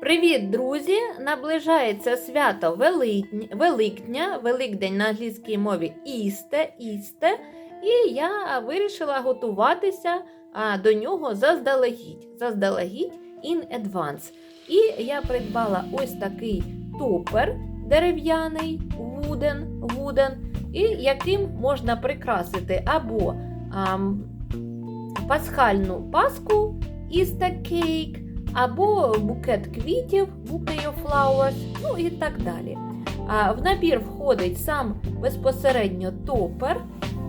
Привіт, друзі! Наближається свято Великдня, Великдень на англійській мові Істе, Істе, і я вирішила готуватися до нього заздалегідь, заздалегідь in advance. І я придбала ось такий топер дерев'яний, wooden, wooden, і яким можна прикрасити або ам, пасхальну паску Easter cake, або букет квітів, bouquet of flowers, ну і так далі. В набір входить сам безпосередньо топер,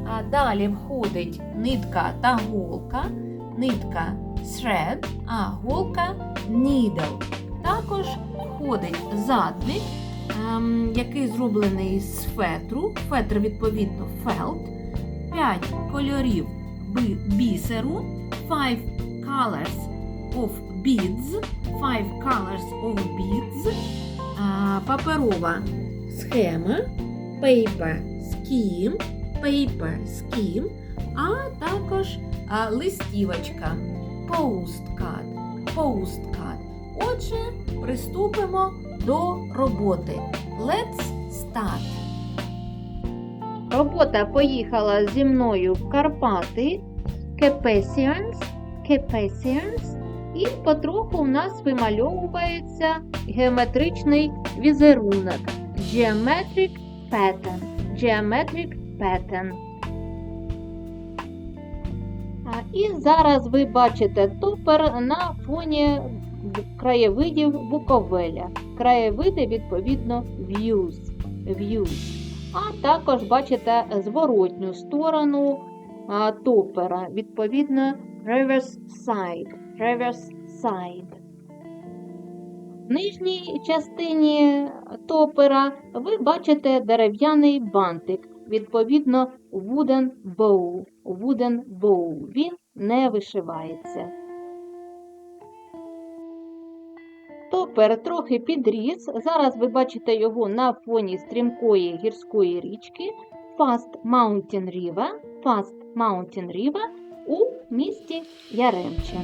а далі входить нитка та голка, нитка thread, а голка needle. Також входить задник, ем, який зроблений з фетру, фетр відповідно фелт, 5 кольорів бісеру, 5 colors of beads, five colors of beads, паперова схема, paper scheme, paper scheme, а також листівочка, postcard, postcard. Отже, приступимо до роботи. Let's start. Робота поїхала зі мною в Карпати, Кепесіанс, Кепесіанс, і потроху у нас вимальовується геометричний візерунок Geometric Pattern. Geometric Pattern. І зараз ви бачите топер на фоні краєвидів Буковеля. Краєвиди, відповідно, views. views. А також бачите зворотню сторону топера, відповідно, reverse side. Reverse side. В нижній частині топера ви бачите дерев'яний бантик, відповідно, wooden bow. Wooden bow. Він не вишивається. Топер трохи підріс. Зараз ви бачите його на фоні стрімкої гірської річки Fast Mountain River, Fast Mountain River у місті Яремче.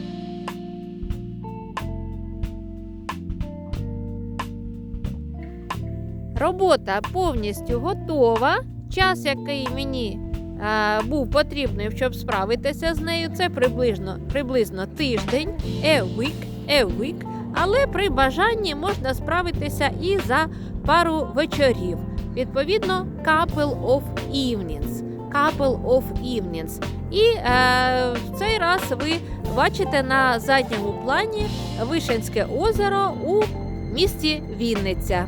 Робота повністю готова. Час, який мені е, був потрібний, щоб справитися з нею, це приблизно, приблизно тиждень, a week, a week. Але при бажанні можна справитися і за пару вечорів. Відповідно, couple of evenings. Couple of evenings. І е, в цей раз ви бачите на задньому плані Вишенське озеро у місті Вінниця.